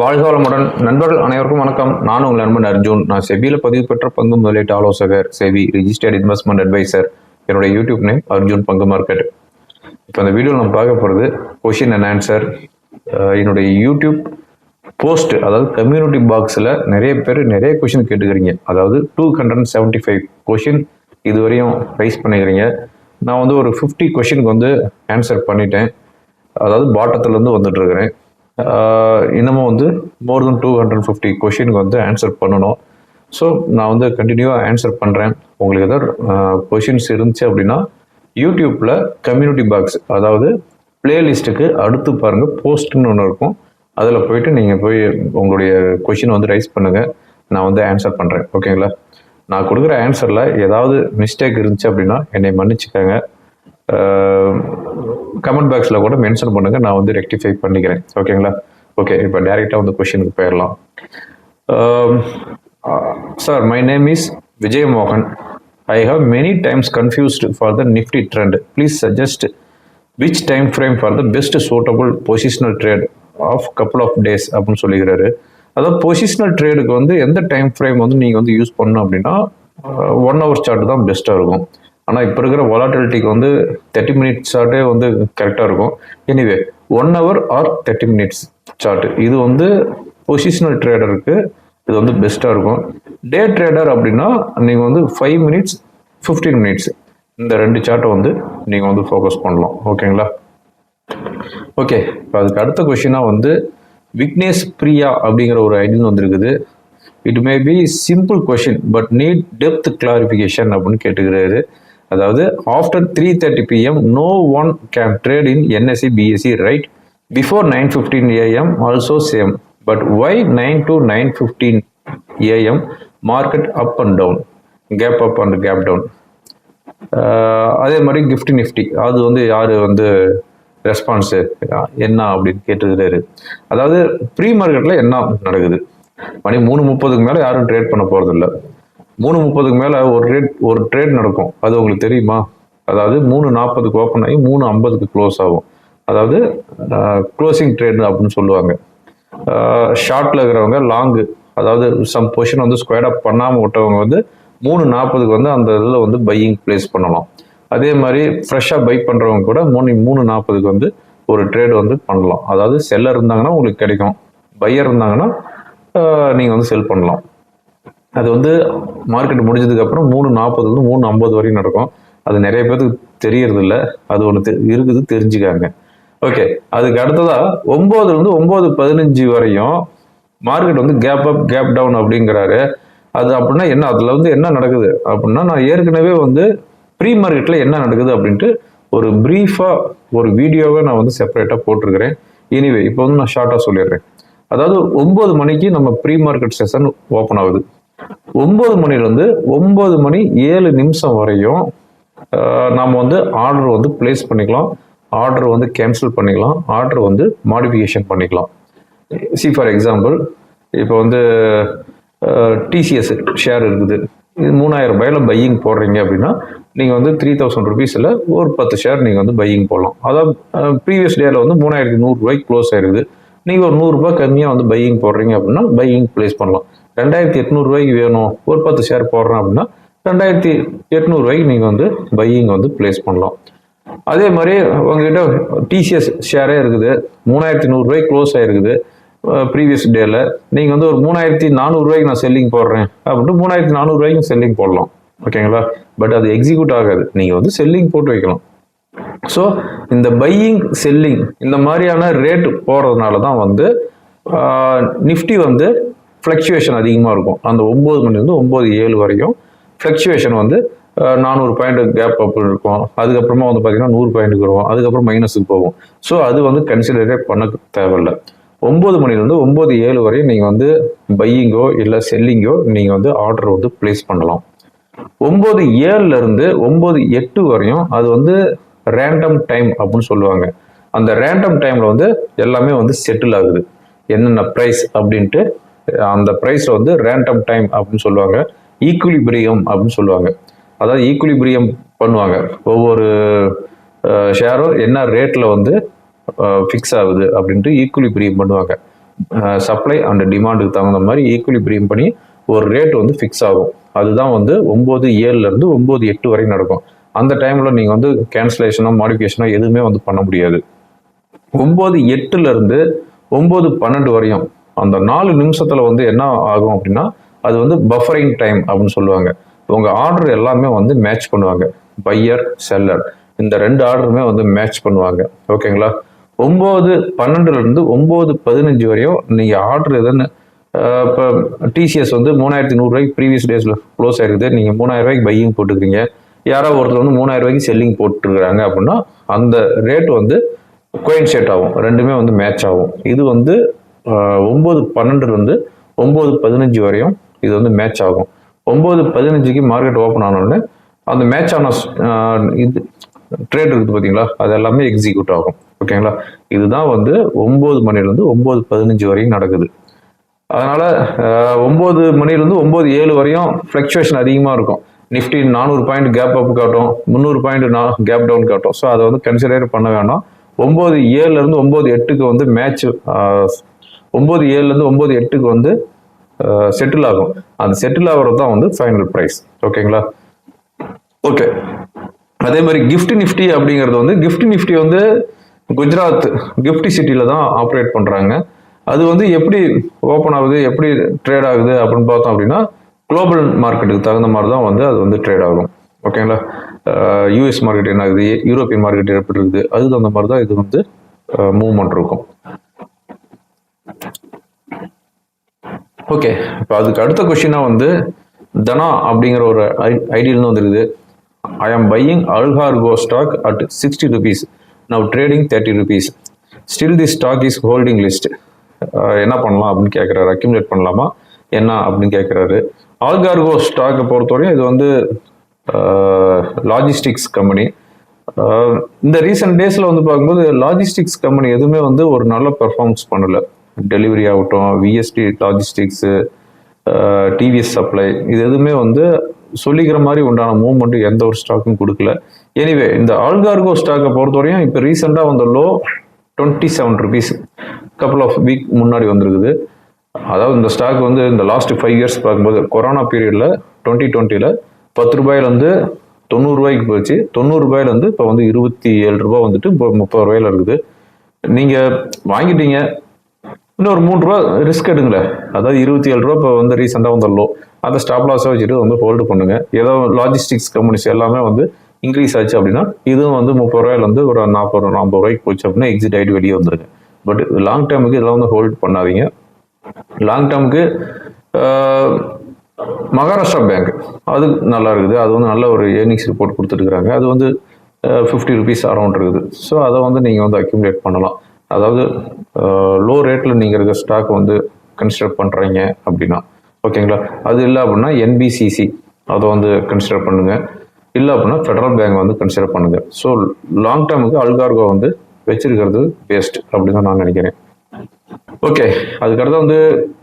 வாழ்க வளமுடன் நண்பர்கள் அனைவருக்கும் வணக்கம். நான் உங்கள் நண்பன் அர்ஜுன் நான் செபியில் பதிவு பெற்ற பங்கு முதலீட்டு ஆலோசகர் செபி ரிஜிஸ்டர்ட் இன்வெஸ்ட்மெண்ட் அட்வைசர் என்னுடைய யூடியூப் நேம் அர்ஜுன் பங்கு மார்க்கெட். இப்போ இந்த வீடியோ நம்ம பார்க்க போகிறது கொஷின் அண்ட் ஆன்சர் என்னுடைய யூடியூப் போஸ்ட் அதாவது கம்யூனிட்டி பாக்ஸில் நிறைய பேர் நிறைய கொஷின் கேட்டுக்கிறீங்க. அதாவது two hundred seventy five question இதுவரையும் ரைஸ் பண்ணிக்கிறீங்க. நான் வந்து ஒரு ஃபிஃப்டி கொஷினுக்கு வந்து ஆன்சர் பண்ணிட்டேன். அதாவது பாட்டத்துலேருந்து வந்துட்டுருக்கிறேன் இன்னமும் வந்து more than two hundred fifty கொஷினுக்கு வந்து ஆன்சர் பண்ணணும். ஸோ நான் வந்து கண்டினியூவாக ஆன்சர் பண்ணுறேன் உங்களுக்கு ஏதாவது கொஷின்ஸ் இருந்துச்சு அப்படின்னா யூடியூப்பில் கம்யூனிட்டி பாக்ஸ் அதாவது பிளேலிஸ்ட்டுக்கு அடுத்து பாருங்கள் போஸ்ட்னு ஒன்று இருக்கும். அதில் போயிட்டு நீங்கள் போய் உங்களுடைய கொஷின் வந்து ரைஸ் பண்ணுங்கள் நான் வந்து ஆன்சர் பண்ணுறேன் ஓகேங்களா நான் கொடுக்குற ஆன்சரில் ஏதாவது மிஸ்டேக் இருந்துச்சு அப்படின்னா என்னை மன்னிச்சுக்கோங்க. கமெண்ட் பாக்ஸில் கூட மென்ஷன் பண்ணுங்கள் நான் வந்து ரெக்டிஃபை பண்ணிக்கிறேன். ஓகேங்களா ஓகே இப்போ டைரெக்டாக வந்து கொஷினுக்கு போயிடலாம் sir my name is Vijay மோகன் I have many times confused for the Nifty trend please suggest which time frame for the best suitable positional trade of couple of days அப்படின்னு சொல்லிக்கிறாரு. அதாவது பொசிஷனல் ட்ரேடுக்கு வந்து எந்த டைம் ஃப்ரேம் வந்து நீங்கள் வந்து use பண்ணணும் அப்படின்னா ஒன் ஹவர் சார்ட் தான் பெஸ்ட்டாக இருக்கும். ஆனால் இப்போ இருக்கிற வாலாட்டிலிட்டிக்கு வந்து தேர்ட்டி மினிட்ஸ் சார்ட்டே வந்து கரெக்டாக இருக்கும். Anyway one hour or thirty minutes chart இது வந்து பொசிஷனல் ட்ரேடருக்கு இது வந்து பெஸ்ட்டாக இருக்கும். டே ட்ரேடர் அப்படின்னா நீங்கள் வந்து ஃபைவ் மினிட்ஸ் ஃபிஃப்டீன் மினிட்ஸ் இந்த ரெண்டு சார்ட்டை வந்து நீங்கள் வந்து ஃபோக்கஸ் பண்ணலாம். ஓகேங்களா ஓகே இப்போ அதுக்கு அடுத்த கொஷினாக வந்து விக்னேஷ் பிரியா அப்படிங்கிற ஒரு ஐடியில் வந்திருக்குது. It may be simple question but need depth clarification அப்படின்னு கேட்டுக்கிறாரு. அதாவது after three thirty PM no one can trade in NSC BSC right before nine fifteen AM also same but why nine to nine fifteen AM market up and down gap up and gap down அதே மாதிரி gift Nifty அது வந்து யார் வந்து response என்ன அப்படின்னு கேட்டுக்கிறாரு. அதாவது ப்ரீ மார்க்கெட்டில் என்ன நடக்குது? மணி மூணு முப்பதுக்கு மேலே யாரும் ட்ரேட் பண்ண போகிறதில்ல மூணு முப்பதுக்கு மேலே ஒரு ட்ரேட் ஒரு ட்ரேட் நடக்கும். அது உங்களுக்கு தெரியுமா? அதாவது மூணு நாற்பதுக்கு ஓப்பன் ஆகி மூணு ஐம்பதுக்கு க்ளோஸ் ஆகும். அதாவது க்ளோசிங் ட்ரேட் அப்படின்னு சொல்லுவாங்க. ஷார்ட்டில் இருக்கிறவங்க லாங்கு அதாவது சம் பொசிஷன் வந்து ஸ்கொயர்டாக பண்ணாமல் விட்டவங்க வந்து மூணு நாற்பதுக்கு வந்து அந்த இதில் வந்து பையிங் ப்ளேஸ் பண்ணலாம். அதே மாதிரி ஃப்ரெஷ்ஷாக பை பண்ணுறவங்க கூட மூணு மூணு நாற்பதுக்கு வந்து ஒரு ட்ரேட் வந்து பண்ணலாம். அதாவது செல்லர் இருந்தாங்கன்னா உங்களுக்கு கிடைக்கும். பையர் இருந்தாங்கன்னா நீங்கள் வந்து செல் பண்ணலாம். அது வந்து மார்க்கெட் முடிஞ்சதுக்கப்புறம் மூணு நாற்பதுலேருந்து மூணு ஐம்பது வரையும் நடக்கும். அது நிறைய பேருக்கு தெரியறது இல்லை அது ஒன்று இருக்குது தெரிஞ்சுக்காங்க. ஓகே அதுக்கு அடுத்ததாக ஒம்போதுலேருந்து ஒம்பது பதினஞ்சு வரையும் மார்க்கெட் வந்து கேப் அப் கேப் டவுன் அப்படிங்கிறாரு. அது அப்படின்னா என்ன? அதில் வந்து என்ன நடக்குது? அப்படின்னா நான் ஏற்கனவே வந்து ப்ரீ மார்க்கெட்டில் என்ன நடக்குது அப்படின்ட்டு ஒரு ப்ரீஃபாக ஒரு வீடியோவை நான் வந்து செப்பரேட்டாக போட்டிருக்கிறேன். எனிவே இப்போ வந்து நான் ஷார்ட்டாக சொல்லிடுறேன். அதாவது ஒம்பது மணிக்கு நம்ம ப்ரீ மார்க்கெட் செஷன் ஓப்பன் ஆகுது. ஒம்பது மணிலேருந்து ஒம்பது மணி ஏழு நிமிஷம் வரையும் நம்ம வந்து ஆர்டர் வந்து பிளேஸ் பண்ணிக்கலாம். ஆர்டர் வந்து கேன்சல் பண்ணிக்கலாம். ஆர்டர் வந்து மாடிஃபிகேஷன் பண்ணிக்கலாம். சி ஃபார் எக்ஸாம்பிள் இப்போ வந்து டிசிஎஸ் ஷேர் இருக்குது. இது மூணாயிரம் ரூபாயில் பையிங் போடுறீங்க அப்படின்னா நீங்கள் வந்து த்ரீ தௌசண்ட் ருபீஸில் ஒரு பத்து ஷேர் நீங்கள் வந்து பையிங் போடலாம். அதாவது ப்ரீவியஸ் டேயில் வந்து மூணாயிரத்தி நூறுரூவாய்க்கு க்ளோஸ் ஆயிருக்குது. நீங்கள் ஒரு நூறுரூபா கம்மியாக வந்து பையிங் போடுறீங்க அப்படின்னா பையிங் ப்ளேஸ் பண்ணலாம். ரெண்டாயிரத்தி எட்நூறுரூவாய்க்கு வேணும். ஒரு பத்து ஷேர் போடுறேன் அப்படின்னா ரெண்டாயிரத்தி எட்நூறுரூவாய்க்கு நீங்கள் வந்து பையிங் வந்து ப்ளேஸ் பண்ணலாம். அதே மாதிரி உங்ககிட்ட டிசிஎஸ் ஷேரே இருக்குது. மூணாயிரத்தி நூறுரூவாய்க்கு க்ளோஸ் ஆகிருக்குது ப்ரீவியஸ் டேல நீங்கள் வந்து ஒரு மூணாயிரத்தி நானூறுரூவாய்க்கு நான் செல்லிங் போடுறேன் அப்படின்ட்டு மூணாயிரத்தி நானூறுரூவாய்க்கு செல்லிங் போடலாம். ஓகேங்களா பட் அது எக்ஸிக்யூட் ஆகாது. நீங்கள் வந்து செல்லிங் போட்டு வைக்கலாம். ஸோ இந்த பையிங் செல்லிங் இந்த மாதிரியான ரேட் போகிறதுனால தான் வந்து நிஃப்டி வந்து ஃப்ளக்சுவேஷன் அதிகமாக இருக்கும் அந்த ஒம்பது மணிலேருந்து ஒம்பது ஏழு வரையும் ஃப்ளக்சுவேஷன் வந்து நானூறு பாயிண்ட் கேப் அப் இருக்கும். அதுக்கப்புறமா வந்து பார்த்தீங்கன்னா நூறு பாயிண்ட்டுக்கு வரும். அதுக்கப்புறம் மைனஸுக்கு போகும். ஸோ அது வந்து கன்சிடரே பண்ண தேவையில்லை. ஒம்பது மணிலேருந்து ஒம்பது ஏழு வரையும் நீங்கள் வந்து பையிங்கோ இல்லை செல்லிங்கோ நீங்கள் வந்து ஆர்டர் வந்து பிளேஸ் பண்ணலாம். ஒம்பது ஏழுலேருந்து ஒம்பது எட்டு வரையும் அது வந்து ரேண்டம் டைம் அப்படின்னு சொல்லுவாங்க. அந்த ரேண்டம் டைமில் வந்து எல்லாமே வந்து செட்டில் ஆகுது. என்னென்ன ப்ரைஸ் அப்படின்ட்டு அந்த ப்ரைஸ் வந்து ரேண்டம் டைம் அப்படின்னு சொல்லுவாங்க. ஈக்குலிபிரியம் அப்படின்னு சொல்லுவாங்க. அதாவது ஈக்குலிபிரியம் பண்ணுவாங்க. ஒவ்வொரு ஷேரும் என்ன ரேட்டில் வந்து ஃபிக்ஸ் ஆகுது அப்படின்ட்டு ஈக்குலிபிரியம் பண்ணுவாங்க. சப்ளை அண்ட் டிமாண்டுக்கு தகுந்த மாதிரி ஈக்குலிபிரியம் பண்ணி ஒரு ரேட் வந்து ஃபிக்ஸ் ஆகும். அதுதான் வந்து ஒம்பது ஏழுலேருந்து ஒம்பது எட்டு வரை நடக்கும். அந்த டைமில் நீங்கள் வந்து கேன்சலேஷனோ மாடிஃபிகேஷனோ எதுவுமே வந்து பண்ண முடியாது. ஒம்பது எட்டுலேருந்து ஒம்பது பன்னெண்டு வரையும் அந்த நாலு நிமிஷத்தில் வந்து என்ன ஆகும் அப்படின்னா அது வந்து பஃபரிங் டைம் அப்படின்னு சொல்லுவாங்க. உங்கள் ஆர்டர் எல்லாமே வந்து மேட்ச் பண்ணுவாங்க. பையர் செல்லர் இந்த ரெண்டு ஆர்டருமே வந்து மேட்ச் பண்ணுவாங்க. ஓகேங்களா? ஒம்பது பன்னெண்டுலேருந்து ஒம்பது பதினஞ்சு வரையும் நீங்கள் ஆர்டர் எதுன்னு இப்போ டிசிஎஸ் வந்து மூணாயிரத்தி நூறுரூவாய்க்கு ப்ரீவியஸ் டேஸில் க்ளோஸ் ஆயிருக்குது. நீங்கள் மூணாயிரம் ரூபாய்க்கு பையிங் போட்டுக்கிறீங்க. யாரோ ஒருத்தர் வந்து மூணாயிரம் ரூபாய்க்கு செல்லிங் போட்டுருக்காங்க அப்படின்னா அந்த ரேட் வந்து கோயின்சேட் ஆகும். ரெண்டுமே வந்து மேட்ச் ஆகும். இது வந்து ஒம்பது பன்னெண்டுலேருந்து ஒம்பது பதினஞ்சு வரையும் இது வந்து மேட்ச் ஆகும். ஒம்பது பதினஞ்சுக்கு மார்க்கெட் ஓப்பன் ஆனோடனே அந்த மேட்ச் ஆன இது ட்ரேட் இருக்குது பார்த்தீங்களா? அது எல்லாமே எக்ஸிக்யூட் ஆகும். ஓகேங்களா? இதுதான் வந்து ஒம்பது மணிலேருந்து ஒம்பது பதினஞ்சு வரையும் நடக்குது. அதனால் ஒம்பது மணிலேருந்து ஒம்பது ஏழு வரையும் ஃப்ளக்சுவேஷன் அதிகமாக இருக்கும். நிஃப்டி நானூறு பாயிண்ட் கேப் அப் காட்டும். முந்நூறு பாயிண்ட் கேப் டவுன் காட்டும். ஸோ அதை வந்து கன்சிடர் பண்ண வேணாம். ஒம்பது ஏழுலேருந்து ஒம்பது எட்டுக்கு வந்து மேட்ச் ஒம்பது ஏழுலேருந்து ஒம்பது எட்டுக்கு வந்து செட்டில் ஆகும். அந்த செட்டில் ஆகிறது தான் வந்து ஃபைனல் ப்ரைஸ் ஓகேங்களா ஓகே அதே மாதிரி கிஃப்ட் நிஃப்டி அப்படிங்கிறது வந்து கிஃப்ட் நிஃப்டி வந்து குஜராத் கிஃப்டி சிட்டியில் தான் ஆப்ரேட் பண்ணுறாங்க அது வந்து எப்படி ஓப்பன் ஆகுது எப்படி ட்ரேட் ஆகுது அப்படின்னு பார்த்தோம் அப்படின்னா குளோபல் மார்க்கெட்டுக்கு தகுந்த மாதிரி தான் வந்து அது வந்து ட்ரேட் ஆகும். ஓகேங்களா யூஎஸ் மார்க்கெட் என்ன ஆகுது யூரோப்பியன் மார்க்கெட் எப்படி இருக்குது அதுக்கு தகுந்த மாதிரி தான் இது வந்து மூவ்மெண்ட் இருக்கும். ஓகே இப்போ அதுக்கு அடுத்த கொஷினாக வந்து தனா அப்படிங்கிற ஒரு ஐடியிலேருந்து வந்துருக்குது. I am buying Allcargo stock at sixty rupees now trading thirty rupees still the stock is holding list என்ன பண்ணலாம் அப்படின்னு கேட்குறாரு அக்யூமுலேட் பண்ணலாமா? என்ன அப்படின்னு கேட்குறாரு ஆல்கார்கோ ஸ்டாக்கை பொறுத்தவரையும் இது வந்து லாஜிஸ்டிக்ஸ் கம்பெனி இந்த ரீசெண்ட் டேஸில் வந்து பார்க்கும்போது லாஜிஸ்டிக்ஸ் கம்பெனி எதுவுமே வந்து ஒரு நல்ல பெர்ஃபார்மன்ஸ் பண்ணல. டெலிவரி ஆகட்டும் விஎஸ்டி லாஜிஸ்டிக்ஸு டிவிஎஸ் சப்ளை இது எதுவுமே வந்து சொல்லிக்கிற மாதிரி உண்டான மூவ்மெண்ட்டு எந்த ஒரு ஸ்டாக்கும் கொடுக்கல. எனிவே இந்த ஆல்கார்கோ ஸ்டாக்கை பொறுத்தவரையும் இப்போ ரீசெண்டாக வந்த low twenty seven rupees couple of week முன்னாடி வந்திருக்குது. அதாவது இந்த ஸ்டாக் வந்து இந்த லாஸ்ட் ஃபைவ் இயர்ஸ் பார்க்கும்போது கொரோனா பீரியடில் டுவெண்ட்டி டுவெண்ட்டியில் பத்து ரூபாயிலேருந்து தொண்ணூறுரூவாய்க்கு போச்சு. தொண்ணூறு ரூபாயிலேருந்து இப்போ வந்து இருபத்தி ஏழு ரூபா வந்துட்டு இப்போ முப்பது ரூபாயில இருக்குது. நீங்கள் வாங்கிட்டீங்க இன்னும் ஒரு மூணு ரூபா ரிஸ்க் எடுங்களேன். அதாவது இருபத்தி ஏழு ரூபா இப்போ வந்து ரீசெண்டாக வந்து லோ அதை ஸ்டாப் லாஸை வச்சுட்டு வந்து ஹோல்டு பண்ணுங்க. ஏதோ லாஜிஸ்டிக்ஸ் கம்பெனிஸ் எல்லாமே வந்து இன்க்ரீஸ் ஆச்சு அப்படின்னா இதுவும் வந்து முப்பது ரூபாயிலேருந்து ஒரு நாற்பது நாற்பது ரூபாய்க்கு போச்சு அப்படின்னா எக்ஸிட் ஆகிட்டு வெளியே வந்துருங்க. பட் லாங் டேர்முக்கு இதெல்லாம் வந்து ஹோல்ட் பண்ணாதீங்க. லாங் டேர்முக்கு மகாராஷ்டிரா பேங்க் அது நல்லா இருக்குது. அது வந்து நல்ல ஒரு ஏர்னிங்ஸ் ரிப்போர்ட் கொடுத்துருக்குறாங்க அது வந்து ஃபிஃப்டி ருபீஸ் அரௌண்ட் இருக்குது. ஸோ அதை வந்து நீங்கள் வந்து அக்யூமுலேட் பண்ணலாம். அதாவது லோ ரேட்டில் நீங்கள் இருக்க ஸ்டாக் வந்து கன்சிடர் பண்ணுறீங்க அப்படின்னா ஓகேங்களா அது இல்லை அப்படின்னா என்பிசிசி அதை வந்து கன்சிடர் பண்ணுங்கள் இல்லை அப்படின்னா ஃபெடரல் பேங்க் வந்து கன்சிடர் பண்ணுங்கள் ஸோ லாங் டேர்முக்கு அல்கார்கோ வந்து வச்சிருக்கிறது பெஸ்ட் அப்படின்னு தான் நான் நினைக்கிறேன். ஓகே அதுக்கடுத்து வந்து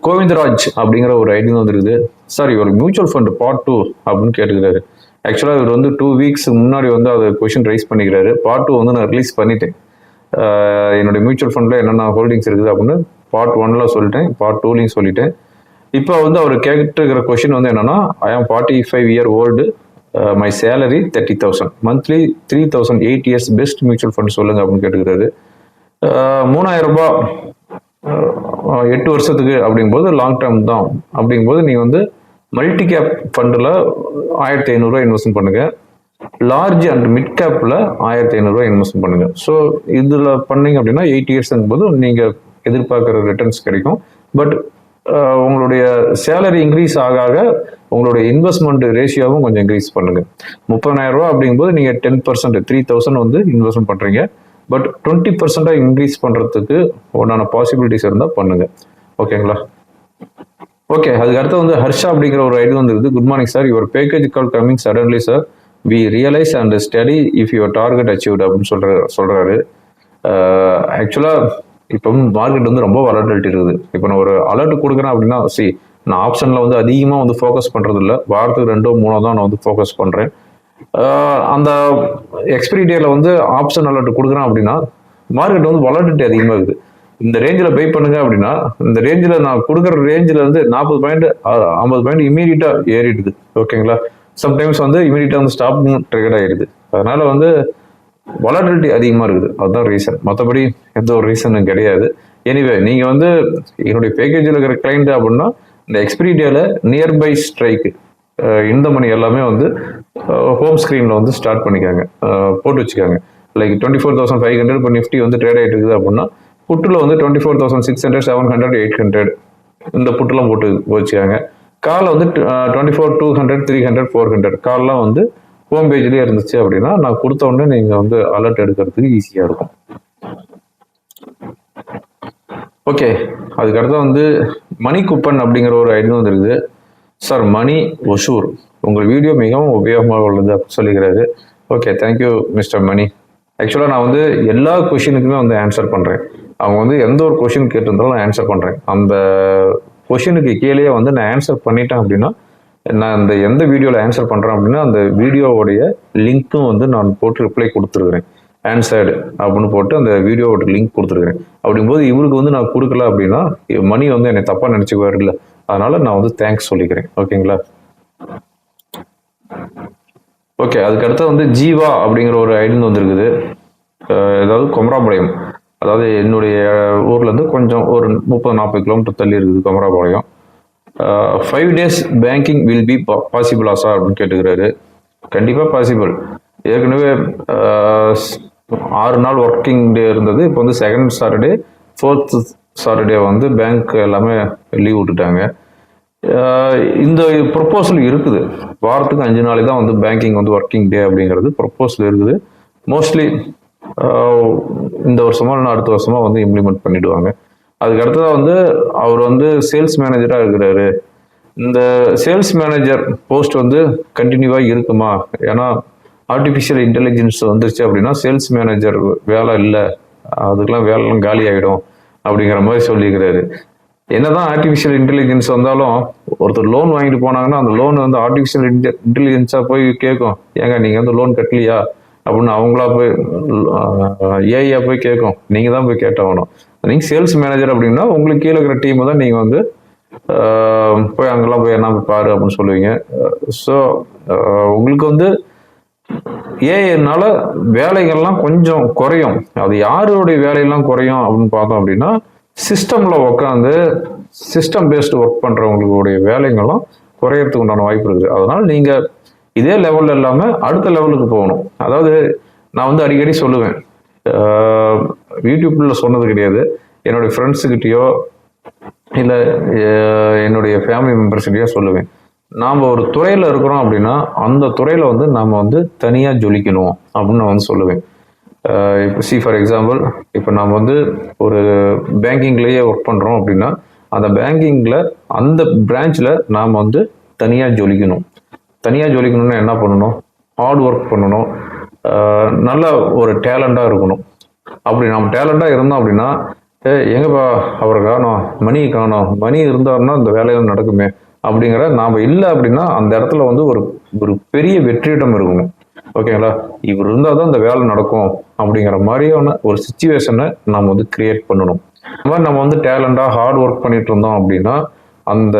கோவிந்தராஜ் அப்படிங்கிற ஒரு ஐடியா வந்துருக்குது சாரி ஒரு மியூச்சுவல் ஃபண்ட் பார்ட் டூ அப்படின்னு கேட்டுக்கிறாரு ஆக்சுவலாக இவர் வந்து டூ வீக்ஸ் முன்னாடி வந்து அதை கொஷின் ரைஸ் பண்ணிக்கிறாரு. பார்ட் டூ வந்து நான் ரிலீஸ் பண்ணிட்டேன். என்னுடைய மியூச்சுவல் ஃபண்டில் என்னென்ன ஹோல்டிங்ஸ் இருக்குது அப்படின்னு பார்ட் ஒன்ல சொல்லிட்டேன் பார்ட் டூலையும் சொல்லிட்டேன். இப்போ வந்து அவர் கேட்டுருக்கிற கொஷின் வந்து என்னென்னா I am forty five year old my salary thirty thousand monthly three thousand eight years best mutual fund சொல்லுங்க அப்படின்னு கேட்டுக்கிறாரு மூணாயிரம் ரூபாய் எட்டு வருஷத்துக்கு அப்படிங்கும்போது லாங் டேர்ம் தான். அப்படிங்கும்போது நீங்கள் வந்து மல்டி கேப் ஃபண்டில் ஆயிரத்தி ஐநூறுரூவா இன்வெஸ்ட் பண்ணுங்கள் லார்ஜ் அண்ட் மிட் கேப்பில் ஆயிரத்தி ஐநூறுரூவா இன்வெஸ்ட் பண்ணுங்க. ஸோ இதில் பண்ணீங்க அப்படின்னா எயிட் இயர்ஸுங்கும் போது நீங்கள் எதிர்பார்க்குற ரிட்டர்ன்ஸ் கிடைக்கும். பட் உங்களுடைய சேலரி இன்க்ரீஸ் ஆக ஆக உங்களுடைய இன்வெஸ்ட்மெண்ட் ரேஷியோவும் கொஞ்சம் இன்க்ரீஸ் பண்ணுங்க. முப்பதாயிரம் ரூபா அப்படிங்கும்போது நீங்கள் டென் பர்சன்ட் த்ரீ தௌசண்ட் வந்து இன்வெஸ்ட்மெண்ட் பண்ணுறீங்க பட் டுவெண்ட்டி பர்சன்டாக இன்க்ரீஸ் பண்ணுறதுக்கு உண்டான பாசிபிலிட்டிஸ் இருந்தால் பண்ணுங்க. ஓகேங்களா ஓகே அதுக்கு அடுத்து வந்து ஹர்ஷா அப்படிங்கிற ஒரு ஐடி வந்துருது good morning sir your package call coming suddenly sir we realise and study if your target achieved அப்படின்னு சொல்கிற சொல்கிறாரு ஆக்சுவலாக இப்போ மார்க்கெட் வந்து ரொம்ப வளர்டல்ட்டி இருக்குது. இப்போ நான் ஒரு அலர்ட் கொடுக்குறேன் அப்படின்னா சி நான் ஆப்ஷனில் வந்து அதிகமாக வந்து ஃபோக்கஸ் பண்ணுறது இல்லை வாரத்துக்கு ரெண்டோ மூணோ தான் நான் வந்து ஃபோக்கஸ் பண்ணுறேன் uh, அந்த எக்ஸ்பிரி டேயில் வந்து ஆப்ஷன் அலர்ட் கொடுக்குறேன் அப்படின்னா மார்க்கெட் வந்து வளர்டல்ட்டி அதிகமாக இருக்குது. இந்த ரேஞ்சில் பை பண்ணுங்க அப்படின்னா இந்த ரேஞ்சில் நான் கொடுக்குற ரேஞ்சில் இருந்து நாற்பது பாயிண்ட் ஐம்பது பாயிண்ட் இமீடியட்டா ஏறிடுது. ஓகேங்களா சம்டைம்ஸ் வந்து இமீடியட்டாக வந்து ஸ்டாப் ட்ரிகர் ஆயிடுது. அதனால வந்து வொலாட்டிலிட்டி அதிகமாக இருக்குது. அதுதான் ரீசன் மற்றபடி எந்த ஒரு ரீசனும் கிடையாது. எனிவே நீங்கள் வந்து என்னுடைய பேக்கேஜில் இருக்கிற கிளைண்ட் அப்படின்னா இந்த எக்ஸ்பிரி டேல நியர்பை ஸ்ட்ரைக்கு இந்த மணி எல்லாமே வந்து ஹோம் ஸ்க்ரீனில் வந்து ஸ்டார்ட் பண்ணிக்காங்க போட்டு வச்சுக்காங்க like twenty four thousand five hundred இப்போ நிஃப்டி வந்து ட்ரேட் ஆகிட்டு இருக்குது அப்படின்னா புட்டில் வந்து twenty four thousand six hundred seven hundred eight hundred இந்த புட்டுலாம் போட்டு வச்சுக்காங்க காலை வந்து twenty four two hundred three hundred four hundred கால்லாம் வந்து ஹோம் பேஜ்லேயே இருந்துச்சு அப்படின்னா நான் கொடுத்த உடனே நீங்கள் வந்து அலர்ட் எடுக்கிறதுக்கு ஈஸியாக இருக்கும். ஓகே அதுக்கடுத்து வந்து மணி குப்பன் அப்படிங்கிற ஒரு ஐடியும் வந்துருக்குது. சார் மணி ஒஷூர் உங்கள் வீடியோ மிகவும் உபயோகமாக உள்ளது அப்படின்னு சொல்லிக்கிறாரு. Okay thank you mister Mani. ஆக்சுவலாக நான் வந்து எல்லா கொஷினுக்குமே வந்து ஆன்சர் பண்ணுறேன் அவங்க வந்து எந்த ஒரு கொஷின் கேட்டிருந்தாலும் நான் ஆன்சர் பண்ணுறேன் அந்த கொஷினுக்கு கீழே வந்து நான் ஆன்சர் பண்ணிட்டேன் அப்படின்னா நான் இந்த எந்த வீடியோவில் ஆன்சர் பண்ணுறேன் அப்படின்னா அந்த வீடியோவுடைய லிங்க்கும் வந்து நான் போட்டு ரிப்ளை கொடுத்துருக்குறேன். ஆன்சர்டு அப்படின்னு போட்டு அந்த வீடியோவோட லிங்க் கொடுத்துருக்குறேன். அப்படிங்கும்போது இவருக்கு வந்து நான் கொடுக்கல அப்படின்னா மணி வந்து என்னை தப்பாக நினச்சிக்குவார் இல்லை அதனால் நான் வந்து தேங்க்ஸ் சொல்லிக்கிறேன். ஓகேங்களா ஓகே அதுக்கடுத்து வந்து ஜீவா அப்படிங்கிற ஒரு ஐடின்னு வந்திருக்குது அதாவது ஏதாவது குமராபாளையம். அதாவது என்னுடைய ஊர்லேருந்து கொஞ்சம் ஒரு முப்பது நாற்பது கிலோமீட்டர் தள்ளி இருக்குது Kumarapalayam. Five days banking will be பாசிபிளா sir அப்படின்னு கேட்டுக்கிறாரு. கண்டிப்பாக பாசிபிள் ஏற்கனவே ஆறு நாள் ஒர்க்கிங் டே இருந்தது. இப்போ வந்து செகண்ட் சாட்டர்டே ஃபோர்த் சாட்டர்டே வந்து பேங்க் எல்லாமே லீவ் விட்டுட்டாங்க. இந்த ப்ரொப்போசல் இருக்குது. வாரத்துக்கு அஞ்சு நாளைக்கு தான் வந்து பேங்கிங் வந்து ஒர்க்கிங் டே அப்படிங்கிறது ப்ரொப்போசல் இருக்குது. மோஸ்ட்லி இந்த வருஷமா இல்லை அடுத்த வருஷமா வந்து இம்ப்ளிமெண்ட் பண்ணிடுவாங்க. அதுக்கு அடுத்ததாக வந்து அவர் வந்து சேல்ஸ் மேனேஜராக இருக்கிறாரு. இந்த சேல்ஸ் மேனேஜர் போஸ்ட் வந்து கண்டினியூவாக இருக்குமா? ஏன்னா ஆர்டிஃபிஷியல் இன்டெலிஜென்ஸ் வந்துருச்சு அப்படின்னா சேல்ஸ் மேனேஜர் வேலை இல்லை. அதுக்கெல்லாம் வேலைலாம் காலி ஆகிடும் அப்படிங்கிற மாதிரி சொல்லியிருக்கிறாரு. என்னதான் ஆர்டிஃபிஷியல் இன்டெலிஜென்ஸ் வந்தாலும் ஒருத்தர் லோன் வாங்கிட்டு போனாங்கன்னா அந்த லோன் வந்து ஆர்டிஃபிஷியல் இன்டெலிஜென்ஸாக போய் கேட்கும். ஏங்க நீங்கள் வந்து லோன் கட்டலையா? அப்படின்னு அவங்களா போய் ஏஐயா போய் கேட்கும். நீங்கள் தான் போய் கேட்டாகணும் நீங்கள் சேல்ஸ் மேனேஜர் அப்படின்னா உங்களுக்கு கீழே இருக்கிற டீமை தான் நீங்கள் வந்து ஆஹ், போய் அங்கெல்லாம் போய் என்ன போய் பாரு அப்படின்னு சொல்லுவீங்க. ஸோ உங்களுக்கு வந்து ஏஐனால வேலைகள்லாம் கொஞ்சம் குறையும். அது யாருடைய வேலையெல்லாம் குறையும் அப்படின்னு பார்த்தோம் அப்படின்னா சிஸ்டமில் உட்காந்து சிஸ்டம் பேஸ்டு ஒர்க் பண்ணுறவங்களுடைய வேலைகளும் குறையறதுக்கு உண்டான வாய்ப்பு இருக்குது. அதனால் நீங்கள் இதே லெவலில் இல்லாமல் அடுத்த லெவலுக்கு போகணும். அதாவது நான் வந்து அடிக்கடி சொல்லுவேன். யூடியூப்பில் சொன்னது கிடையாது. என்னுடைய ஃப்ரெண்ட்ஸுக்கிட்டேயோ இல்லை என்னுடைய ஃபேமிலி மெம்பர்ஸ்கிட்டயோ சொல்லுவேன். நாம் ஒரு துறையில் இருக்கிறோம் அப்படின்னா அந்த துறையில் வந்து நாம் வந்து தனியாக ஜொலிக்கணும் அப்படின்னு நான் வந்து சொல்லுவேன். இப்போ சி ஃபார் எக்ஸாம்பிள் இப்போ நாம் வந்து ஒரு பேங்கிங்லேயே ஒர்க் பண்ணுறோம் அப்படின்னா அந்த பேங்கிங்கில் அந்த பிரான்ச்சில் நாம் வந்து தனியாக ஜொலிக்கணும். தனியாக ஜொலிக்கணும்னா என்ன பண்ணணும்? ஹார்ட் ஒர்க் பண்ணணும். நல்ல ஒரு டேலண்டாக இருக்கணும். அப்படி நம்ம டேலண்டாக இருந்தோம் அப்படின்னா ஏ எங்கப்பா அவரை காணோம்? மணி காணும். மணி இருந்தாருன்னா இந்த வேலையெல்லாம் நடக்குமே. அப்படிங்கிற நாம் இல்லை அப்படின்னா அந்த இடத்துல வந்து ஒரு ஒரு பெரிய வெற்றியிடம் இருக்கணும். ஓகேங்களா இவர் இருந்தால் தான் இந்த வேலை நடக்கும். அப்படிங்கிற மாதிரியான ஒரு சுச்சுவேஷனை நம்ம வந்து கிரியேட் பண்ணணும். இந்த மாதிரி நம்ம வந்து டேலண்டாக ஹார்ட் ஒர்க் பண்ணிட்டு இருந்தோம் அப்படின்னா அந்த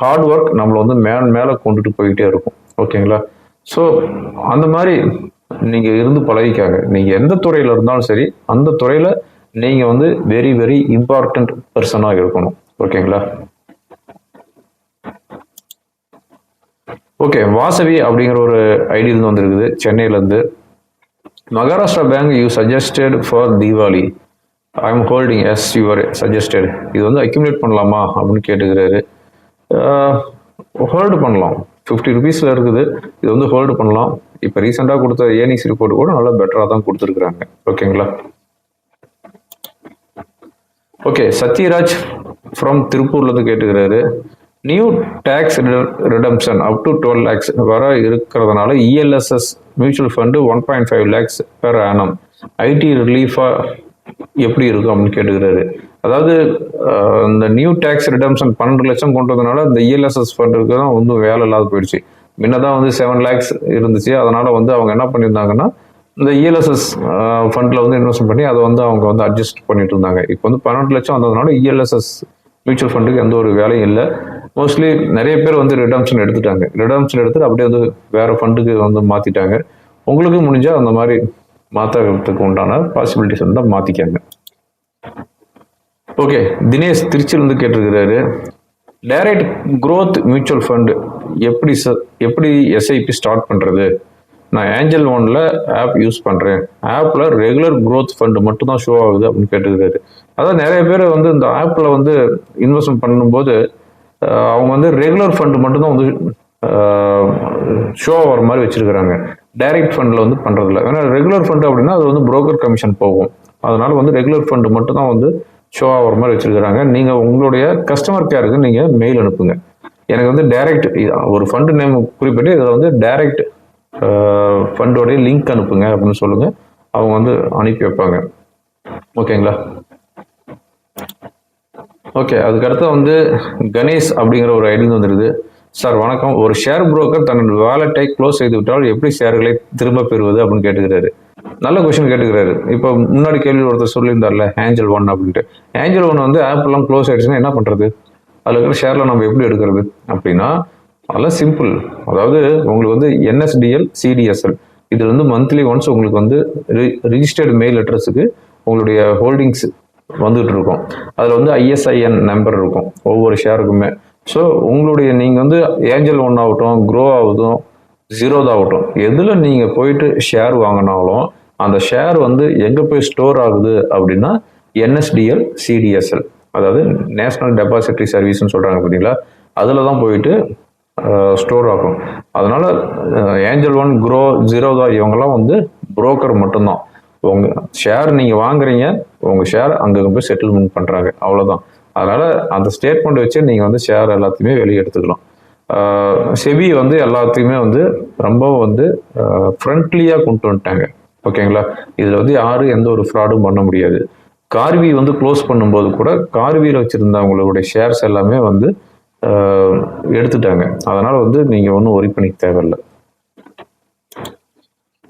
ஹார்ட் ஒர்க் நம்மளை வந்து மேல் மேலே கொண்டுட்டு போயிட்டே இருக்கும். ஓகேங்களா? ஸோ அந்த மாதிரி நீங்கள் இருந்து பழகிக்காங்க. நீங்கள் எந்த துறையில் இருந்தாலும் சரி அந்த துறையில் நீங்கள் வந்து வெரி வெரி இம்பார்ட்டண்ட் பர்சனாக இருக்கணும். ஓகேங்களா? ஓகே வாசவி அப்படிங்கிற ஒரு ஐடியிலேருந்து வந்திருக்குது சென்னையிலேருந்து. Maharashtra bank you suggested for Deepavali I am holding as your suggested இது வந்து அக்யூமுலேட் பண்ணலாமா அப்படின்னு கேட்டுக்கிறாரு. ஹோல்டு பண்ணலாம். ஃபிஃப்டி ருபீஸில் இருக்குது. இது வந்து ஹோல்டு பண்ணலாம். இப்போ ரீசெண்டாக கொடுத்த ஏர்னிங்ஸ் ரிப்போர்ட் கூட நல்லா பெட்டராக தான் கொடுத்துருக்குறாங்க. ஓகேங்களா ஓகே சத்யராஜ் ஃப்ரம் திருப்பூர்லேருந்து கேட்டுக்கிறாரு. New tax redemption up to twelve lakhs வர இருக்கிறதுனால ELSS mutual fund one point five lakhs per annum IT ரிலீஃபாக எப்படி இருக்கும் அப்படின்னு கேட்டுக்கிறாரு. அதாவது இந்த நியூ டேக்ஸ் ரிடம்ஷன் பன்னெண்டு லட்சம் கொண்டு வந்ததுனால இந்த இஎல்எஸ்எஸ் ஃபண்டுக்கு தான் வந்து வேலை இல்லாத போயிடுச்சு. முன்னதான் வந்து செவன் லேக்ஸ் இருந்துச்சு. அதனால வந்து அவங்க என்ன பண்ணியிருந்தாங்கன்னா இந்த இஎல்எஸ்எஸ் ஃபண்டில் வந்து இன்வெஸ்ட் பண்ணி அதை வந்து அவங்க வந்து அட்ஜஸ்ட் பண்ணிட்டு இருந்தாங்க. இப்போ வந்து பன்னெண்டு லட்சம் வந்ததுனால இஎல்எஸ்எஸ் மியூச்சுவல் ஃபண்டுக்கு எந்த ஒரு வேலையும் இல்லை. மோஸ்ட்லி நிறைய பேர் வந்து ரிடம்ஷன் எடுத்துட்டாங்க. ரிடம்ஷன் எடுத்துட்டு அப்படியே வந்து வேற ஃபண்டுக்கு வந்து மாற்றிட்டாங்க உங்களுக்கு முடிஞ்சால் அந்த மாதிரி மாற்றுறதுக்கு உண்டான பாசிபிலிட்டிஸ் இருந்தால் மாற்றிக்காங்க ஓகே தினேஷ் திருச்சிலிருந்து கேட்டிருக்கிறாரு டைரக்ட் க்ரோத் மியூச்சுவல் ஃபண்டு எப்படி ச எப்படி எஸ்ஐபி ஸ்டார்ட் பண்ணுறது நான் ஏஞ்சல் ஒனில் ஆப் யூஸ் பண்ணுறேன் ஆப்பில் ரெகுலர் க்ரோத் ஃபண்டு மட்டும் தான் ஷோ ஆகுது அப்படின்னு கேட்டுக்கிறாரு அதான் நிறைய பேர் வந்து இந்த ஆப்பில் வந்து இன்வெஸ்ட்மெண்ட் பண்ணும்போது அவங்க வந்து ரெகுலர் ஃபண்டு மட்டும்தான் வந்து ஷோ ஆகிற மாதிரி வச்சுருக்கிறாங்க. டைரக்ட் ஃபண்டில் வந்து பண்ணுறதில்ல ஏன்னா ரெகுலர் ஃபண்டு அப்படின்னா அது வந்து புரோக்கர் கமிஷன் போகும். அதனால் வந்து ரெகுலர் ஃபண்டு மட்டும் தான் வந்து ஷோ ஆகிற மாதிரி வச்சிருக்கிறாங்க. நீங்கள் உங்களுடைய கஸ்டமர் கேருக்கு நீங்கள் மெயில் அனுப்புங்க. எனக்கு வந்து டைரக்ட் ஒரு ஃபண்டு நேம் குறிப்பிட்டு இதில் வந்து டைரக்ட் ஃபண்டோடைய லிங்க் அனுப்புங்க அப்படின்னு சொல்லுங்கள் அவங்க வந்து அனுப்பி வைப்பாங்க. ஓகேங்களா? ஓகே அதுக்கடுத்து வந்து கணேஷ் அப்படிங்கிற ஒரு ஐடி வந்துருது. சார் வணக்கம். ஒரு ஷேர் புரோக்கர் தன்னோட வேலட்டை க்ளோஸ் செய்து விட்டால் எப்படி ஷேர்களை திரும்ப பெறுவது அப்படின்னு கேட்டுக்கிறாரு. நல்ல கொஷின் கேட்டுக்கிறாரு. இப்போ முன்னாடி கேள்வி ஒருத்தர் சொல்லியிருந்தார்ல ஏஞ்சல் ஒன் அப்படின்ட்டு. ஏஞ்சல் ஒன் வந்து ஆப்லாம் க்ளோஸ் ஆயிடுச்சுன்னா என்ன பண்ணுறது அதில் இருக்கிற ஷேரில் நம்ம எப்படி எடுக்கிறது? அப்படின்னா அதெல்லாம் சிம்பிள் அதாவது உங்களுக்கு வந்து என்எஸ்டிஎல் சிடிஎஸ்எல் இதில் வந்து மந்த்லி ஒன்ஸ் உங்களுக்கு வந்து ரிஜிஸ்டர்டு மெயில் அட்ரஸுக்கு உங்களுடைய ஹோல்டிங்ஸ் வந்துட்டு இருக்கும். அதில் வந்து ஐஎஸ்ஐஎன் நம்பர் இருக்கும். ஒவ்வொரு ஷேருக்குமே ஸோ உங்களுடைய நீங்கள் வந்து ஏஞ்சல் ஒன் ஆகட்டும் க்ரோ ஆகட்டும் ஜீரோதாகட்டும் எதில் நீங்கள் போயிட்டு ஷேர் வாங்கினாலும் அந்த ஷேர் வந்து எங்கே போய் ஸ்டோர் ஆகுது அப்படின்னா என்எஸ்டிஎல் சிடிஎஸ்எல் அதாவது நேஷ்னல் டெபாசிட்டரி சர்வீஸ்னு சொல்கிறாங்க பார்த்தீங்களா அதில் தான் போயிட்டு ஸ்டோர் ஆகும். அதனால் ஏஞ்சல் ஒன் க்ரோ ஜீரோதா இவங்கெல்லாம் வந்து புரோக்கர் மட்டும்தான். உங்கள் ஷேர் நீங்கள் வாங்குறீங்க உங்கள் ஷேர் அங்கே போய் செட்டில்மெண்ட் பண்ணுறாங்க அவ்வளோதான் அதனால் அந்த ஸ்டேட்மெண்ட் வச்சு நீங்கள் வந்து ஷேர் எல்லாத்தையுமே வெளியே எடுத்துக்கலாம். செபி வந்து எல்லாத்தையுமே வந்து ரொம்ப வந்து ஃப்ரெண்ட்லியாக கொண்டு வந்துட்டாங்க. ஓகேங்களா? இதில் வந்து யாரும் எந்த ஒரு ஃப்ராடும் பண்ண முடியாது. கார்வி வந்து க்ளோஸ் பண்ணும்போது கூட கார்வியில் வச்சுருந்தவங்களுடைய ஷேர்ஸ் எல்லாமே வந்து எடுத்துட்டாங்க. அதனால் வந்து நீங்கள் ஒன்றும் ஒரி பண்ணிக்க தேவையில்லை.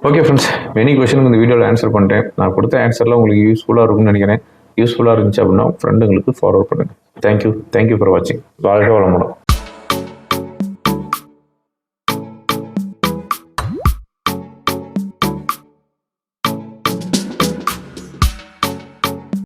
ஓகே ஃப்ரெண்ட்ஸ் மெனி கொஷனுக்கு இந்த வீடியோவில் ஆன்சர் பண்ணிட்டேன். நான் கொடுத்த ஆன்சர்லாம் உங்களுக்கு யூஸ்ஃபுல்லாக இருக்கும்னு நினைக்கிறேன். யூஸ்ஃபுல்லாக இருந்துச்சு அப்படின்னா ஃப்ரெண்டுங்களுக்கு ஃபார்வர்ட் பண்ணுங்கள் thank you thank you for வாட்சிங் வாழ்க வளமுடன்.